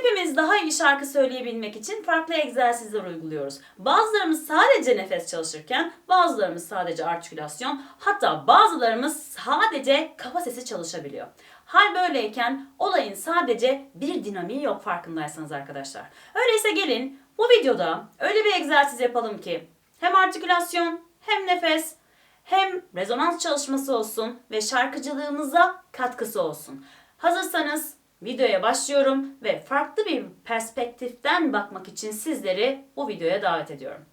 Hepimiz daha iyi şarkı söyleyebilmek için farklı egzersizler uyguluyoruz. Bazılarımız sadece nefes çalışırken, bazılarımız sadece artikülasyon, hatta bazılarımız sadece kafa sesi çalışabiliyor. Hal böyleyken olayın sadece bir dinamiği yok farkındaysanız arkadaşlar. Öyleyse gelin bu videoda öyle bir egzersiz yapalım ki hem artikülasyon hem nefes hem rezonans çalışması olsun ve şarkıcılığımıza katkısı olsun. Hazırsanız videoya başlıyorum ve farklı bir perspektiften bakmak için sizleri bu videoya davet ediyorum.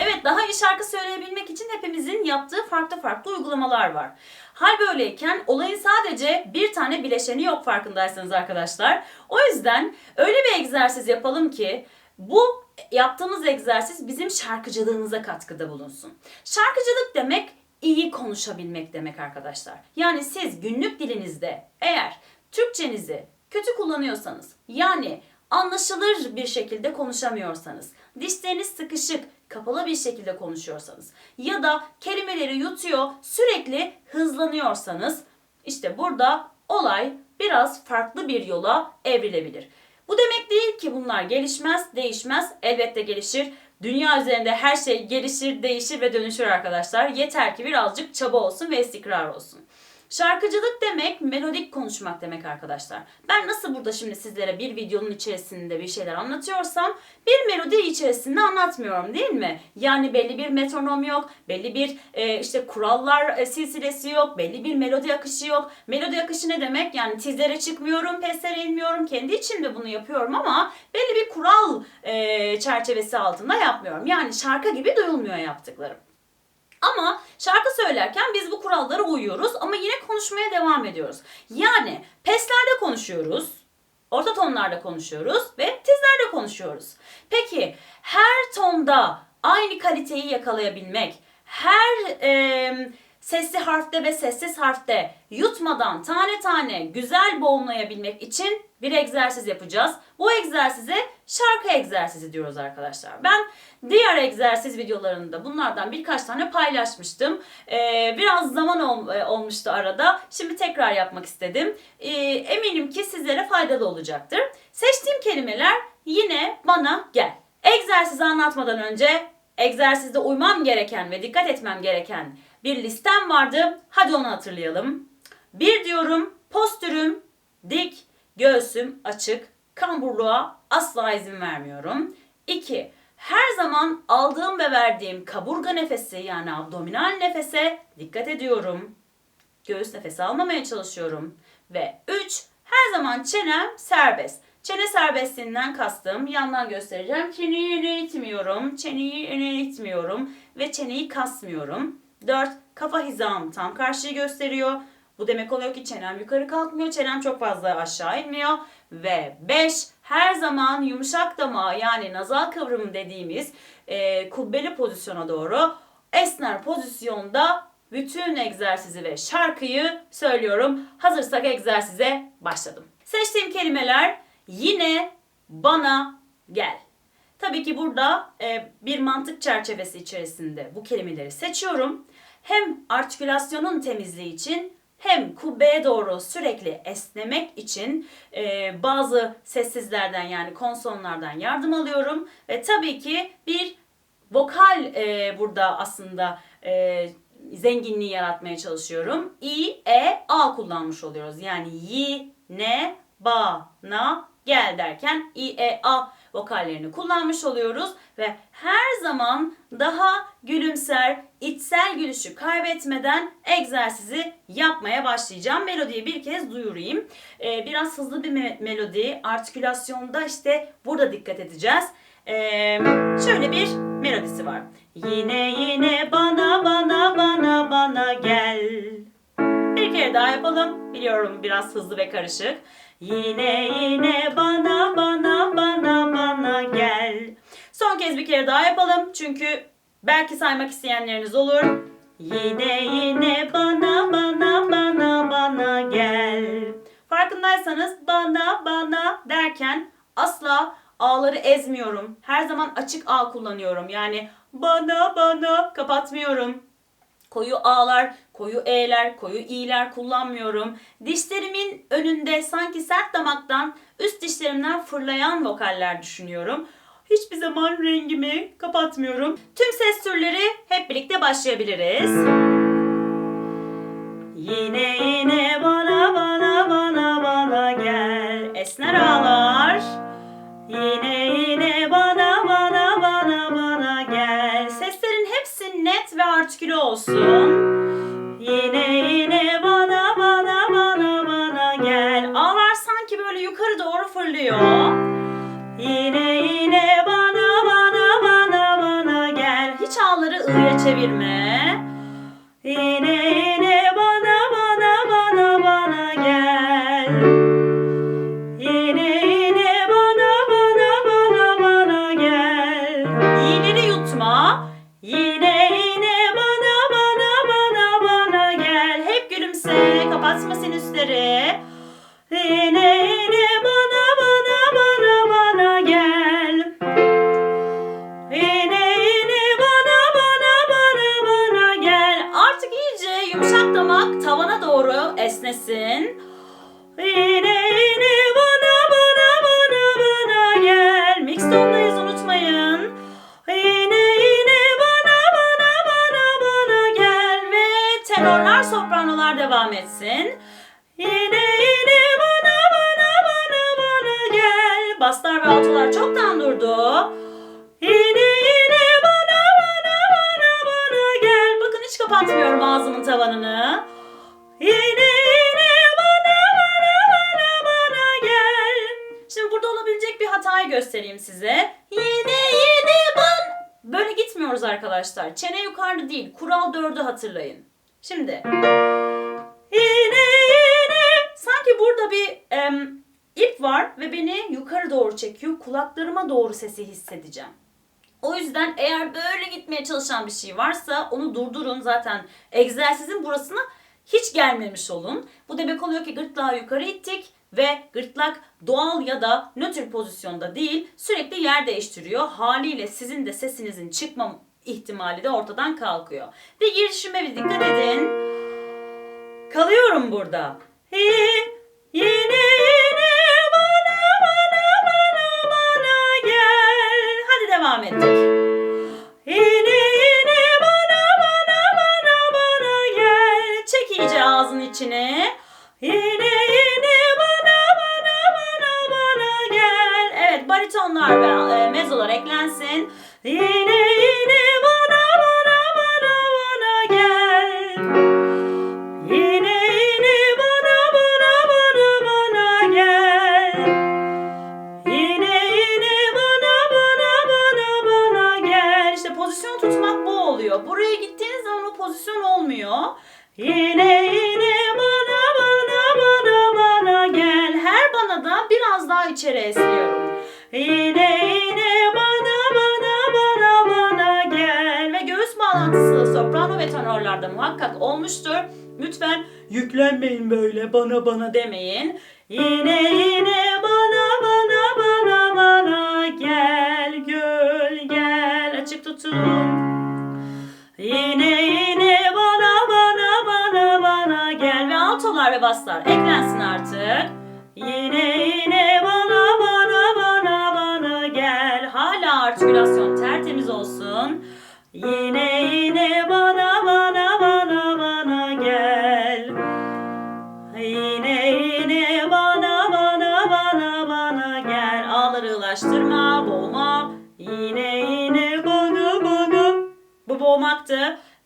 Evet daha iyi şarkı söyleyebilmek için hepimizin yaptığı farklı farklı uygulamalar var. Hal böyleyken olayın sadece bir tane bileşeni yok farkındaysanız arkadaşlar. O yüzden öyle bir egzersiz yapalım ki bu yaptığımız egzersiz bizim şarkıcılığımıza katkıda bulunsun. Şarkıcılık demek iyi konuşabilmek demek arkadaşlar. Yani siz günlük dilinizde eğer Türkçenizi kötü kullanıyorsanız yani anlaşılır bir şekilde konuşamıyorsanız, dişleriniz sıkışık, kapalı bir şekilde konuşuyorsanız ya da kelimeleri yutuyor, sürekli hızlanıyorsanız işte burada olay biraz farklı bir yola evrilebilir. Bu demek değil ki bunlar gelişmez, değişmez. Elbette gelişir. Dünya üzerinde her şey gelişir, değişir ve dönüşür arkadaşlar. Yeter ki birazcık çaba olsun ve istikrar olsun. Şarkıcılık demek melodik konuşmak demek arkadaşlar. Ben nasıl burada şimdi sizlere bir videonun içerisinde bir şeyler anlatıyorsam bir melodi içerisinde anlatmıyorum değil mi? Yani belli bir metronom yok, belli bir e, işte kurallar e, silsilesi yok, belli bir melodi akışı yok. Melodi akışı ne demek? Yani tizlere çıkmıyorum, peslere inmiyorum, kendi içimde bunu yapıyorum ama belli bir kural e, çerçevesi altında yapmıyorum. Yani şarkı gibi duyulmuyor yaptıklarım. Ama şarkı söylerken biz bu kurallara uyuyoruz ama yine konuşmaya devam ediyoruz. Yani peslerde konuşuyoruz, orta tonlarda konuşuyoruz ve tizlerde konuşuyoruz. Peki her tonda aynı kaliteyi yakalayabilmek, her e, sesli harfte ve sessiz harfte yutmadan tane tane güzel boğumlayabilmek için bir egzersiz yapacağız. Bu egzersize şarkı egzersizi diyoruz arkadaşlar. Ben diğer egzersiz videolarında bunlardan birkaç tane paylaşmıştım. Ee, biraz zaman ol- e, olmuştu arada. Şimdi tekrar yapmak istedim. Ee, eminim ki sizlere faydalı olacaktır. Seçtiğim kelimeler yine bana gel. Egzersizi anlatmadan önce egzersizde uymam gereken ve dikkat etmem gereken bir listem vardı. Hadi onu hatırlayalım. Bir diyorum postürüm dik, göğsüm açık, kamburluğa asla izin vermiyorum. 2. Her zaman aldığım ve verdiğim kaburga nefesi yani abdominal nefese dikkat ediyorum. Göğüs nefesi almamaya çalışıyorum. Ve 3. Her zaman çenem serbest. Çene serbestliğinden kastım yandan göstereceğim. Çeneyi öne itmiyorum. Çeneyi öne itmiyorum. Ve çeneyi kasmıyorum. 4. Kafa hizam tam karşıyı gösteriyor. Bu demek oluyor ki çenem yukarı kalkmıyor. Çenem çok fazla aşağı inmiyor. Ve 5. Her zaman yumuşak damağı yani nazal kıvrım dediğimiz e, kubbeli pozisyona doğru esner pozisyonda bütün egzersizi ve şarkıyı söylüyorum. Hazırsak egzersize başladım. Seçtiğim kelimeler yine bana gel. Tabii ki burada e, bir mantık çerçevesi içerisinde bu kelimeleri seçiyorum. Hem artikülasyonun temizliği için hem kubbeye doğru sürekli esnemek için e, bazı sessizlerden yani konsonlardan yardım alıyorum. Ve tabii ki bir vokal e, burada aslında e, zenginliği yaratmaya çalışıyorum. İ, E, A kullanmış oluyoruz. Yani yi, ne, ba, na, gel derken i, e, a vokallerini kullanmış oluyoruz ve her zaman daha gülümser, içsel gülüşü kaybetmeden egzersizi yapmaya başlayacağım. Melodiyi bir kez duyurayım. Ee, biraz hızlı bir me- melodi. Artikülasyonda işte burada dikkat edeceğiz. Ee, şöyle bir melodisi var. Yine yine bana bana bana bana gel. Bir kere daha yapalım. Biliyorum biraz hızlı ve karışık. Yine yine bana bana bana bana gel. Son kez bir kere daha yapalım. Çünkü belki saymak isteyenleriniz olur. Yine yine bana bana bana bana gel. Farkındaysanız bana bana derken asla A'ları ezmiyorum. Her zaman açık A kullanıyorum. Yani bana bana kapatmıyorum. Koyu A'lar, koyu E'ler, koyu İ'ler kullanmıyorum. Dişlerimin önünde sanki sert damaktan üst dişlerimden fırlayan vokaller düşünüyorum. Hiçbir zaman rengimi kapatmıyorum. Tüm ses türleri hep birlikte başlayabiliriz. Yine yine ve artikülü olsun. Yine yine bana bana bana bana gel. Ağlar sanki böyle yukarı doğru fırlıyor. Yine yine bana bana bana bana gel. Hiç ağları ı'ya çevirme. Esnesin. Yine yine bana bana bana bana gel. Mix tondayız unutmayın. Yine yine bana bana bana bana gel. Ve tenorlar sopranolar devam etsin. Yine yine bana bana bana bana gel. Baslar ve altılar çoktan durdu. Yine yine bana bana bana bana gel. Bakın hiç kapatmıyorum ağzımın tavanını. Yine yine bana bana bana bana gel. Şimdi burada olabilecek bir hatayı göstereyim size. Yine yine ban. Böyle gitmiyoruz arkadaşlar. Çene yukarıda değil. Kural dördü hatırlayın. Şimdi. Yine yine. Sanki burada bir em, ip var ve beni yukarı doğru çekiyor. Kulaklarıma doğru sesi hissedeceğim. O yüzden eğer böyle gitmeye çalışan bir şey varsa onu durdurun. Zaten egzersizin burasına hiç gelmemiş olun. Bu demek oluyor ki gırtlağı yukarı ittik ve gırtlak doğal ya da nötr pozisyonda değil sürekli yer değiştiriyor. Haliyle sizin de sesinizin çıkma ihtimali de ortadan kalkıyor. Ve girişime bir dikkat edin. Kalıyorum burada. Hi, ve tenorlarda muhakkak olmuştur. Lütfen yüklenmeyin böyle bana bana demeyin. Yine yine bana bana bana bana gel gül gel açık tutun. Yine yine bana bana bana bana gel ve altolar ve baslar eklensin artık. Yine yine bana bana bana bana gel. Hala artikülasyon tertemiz olsun. Yine yine bana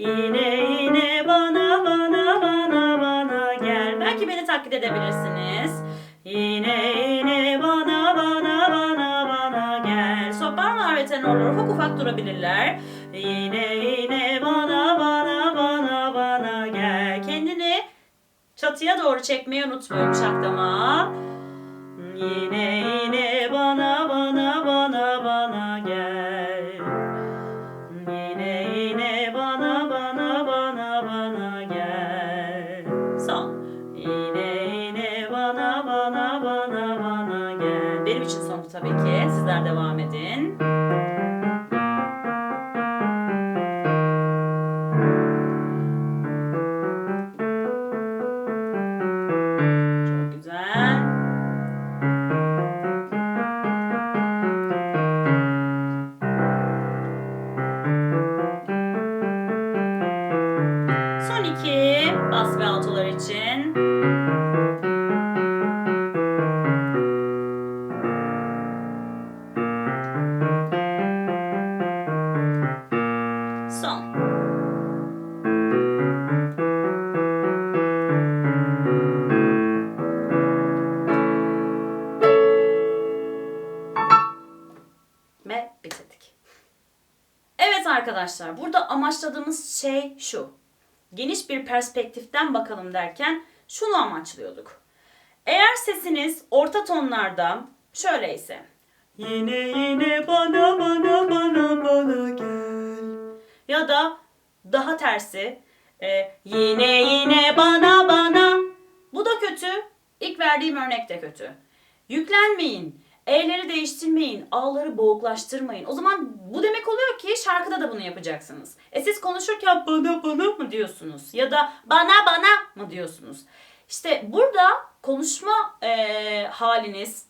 Yine yine bana bana bana bana gel. Belki beni taklit edebilirsiniz. Yine yine bana bana bana bana gel. Sopranolar ve tenorlar ufak ufak durabilirler. Yine yine bana bana bana bana gel. Kendini çatıya doğru çekmeyi unutma yumuşak damağı. Yine yine bana bana bana gel. Benim için son tabii ki. Sizler devam edin. Son iki bas ve altolar için. Arkadaşlar burada amaçladığımız şey şu. Geniş bir perspektiften bakalım derken şunu amaçlıyorduk. Eğer sesiniz orta tonlarda şöyleyse. Yine yine bana bana bana bana gel. Ya da daha tersi. e, yine yine bana bana. Bu da kötü. İlk verdiğim örnek de kötü. Yüklenmeyin. E'leri değiştirmeyin. A'ları boğuklaştırmayın. O zaman bu demek oluyor ki şarkıda da bunu yapacaksınız. E siz konuşurken bana bana mı diyorsunuz? Ya da bana bana mı diyorsunuz? İşte burada konuşma e, haliniz,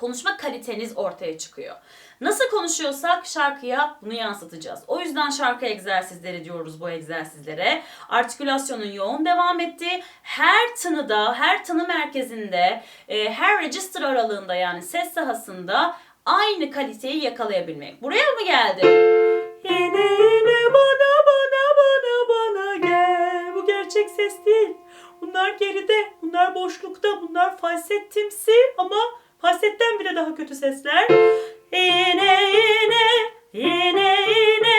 konuşma kaliteniz ortaya çıkıyor. Nasıl konuşuyorsak şarkıya bunu yansıtacağız. O yüzden şarkı egzersizleri diyoruz bu egzersizlere. Artikülasyonun yoğun devam ettiği, her tınıda, her tını merkezinde, e, her register aralığında yani ses sahasında aynı kaliteyi yakalayabilmek. Buraya mı geldi? Yine yine bana bana bana bana gel. Bu gerçek ses değil. Bunlar geride, bunlar boşlukta, bunlar falsettimsi ama falsetten bile daha kötü sesler. Yine yine yine yine.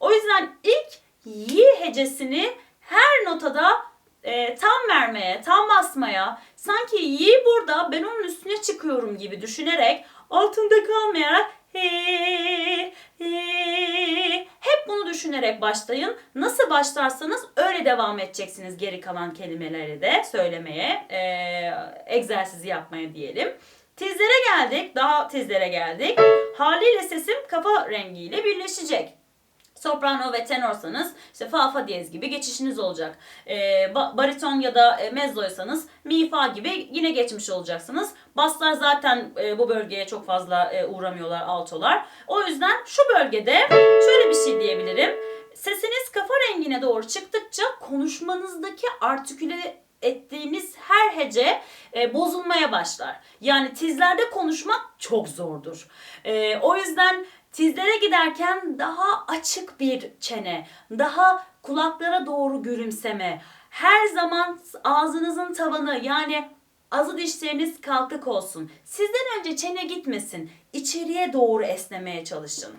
O yüzden ilk y hecesini her notada e, tam vermeye, tam basmaya, sanki y burada ben onun üstüne çıkıyorum gibi düşünerek altında kalmayarak he, he, hep bunu düşünerek başlayın. Nasıl başlarsanız öyle devam edeceksiniz geri kalan kelimeleri de söylemeye, e, egzersizi yapmaya diyelim. Tizlere geldik, daha tizlere geldik. Haliyle sesim kafa rengiyle birleşecek. Soprano ve tenorsanız işte fa fa diyez gibi geçişiniz olacak. Ba- bariton ya da e, mezzoysanız mi fa gibi yine geçmiş olacaksınız. Baslar zaten e, bu bölgeye çok fazla e, uğramıyorlar altolar. O yüzden şu bölgede şöyle bir şey diyebilirim. Sesiniz kafa rengine doğru çıktıkça konuşmanızdaki artiküle ettiğiniz her hece e, bozulmaya başlar. Yani tizlerde konuşmak çok zordur. E, o yüzden tizlere giderken daha açık bir çene, daha kulaklara doğru gülümseme, her zaman ağzınızın tavanı yani azı dişleriniz kalkık olsun. Sizden önce çene gitmesin. İçeriye doğru esnemeye çalışın.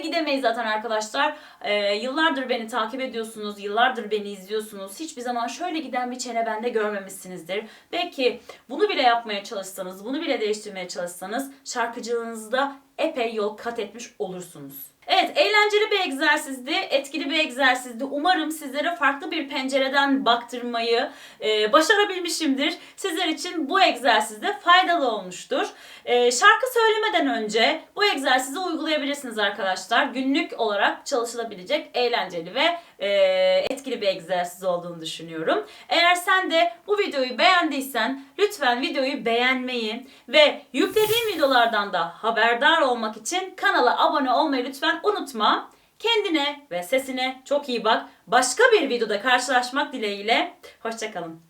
Gidemeyiz zaten arkadaşlar. Ee, yıllardır beni takip ediyorsunuz, yıllardır beni izliyorsunuz. Hiçbir zaman şöyle giden bir çene bende görmemişsinizdir. Belki bunu bile yapmaya çalışsanız, bunu bile değiştirmeye çalışsanız şarkıcılığınızda epey yol kat etmiş olursunuz. Evet, eğlenceli bir egzersizdi, etkili bir egzersizdi. Umarım sizlere farklı bir pencereden baktırmayı e, başarabilmişimdir. Sizler için bu egzersizde faydalı olmuştur. E, şarkı söylemeden önce bu egzersizi uygulayabilirsiniz arkadaşlar. Günlük olarak çalışılabilecek eğlenceli ve e, etkili bir egzersiz olduğunu düşünüyorum. Eğer sen de bu videoyu beğendiysen lütfen videoyu beğenmeyi ve yüklediğim videolardan da haberdar olmak için kanala abone olmayı lütfen unutma. Kendine ve sesine çok iyi bak. Başka bir videoda karşılaşmak dileğiyle. Hoşçakalın.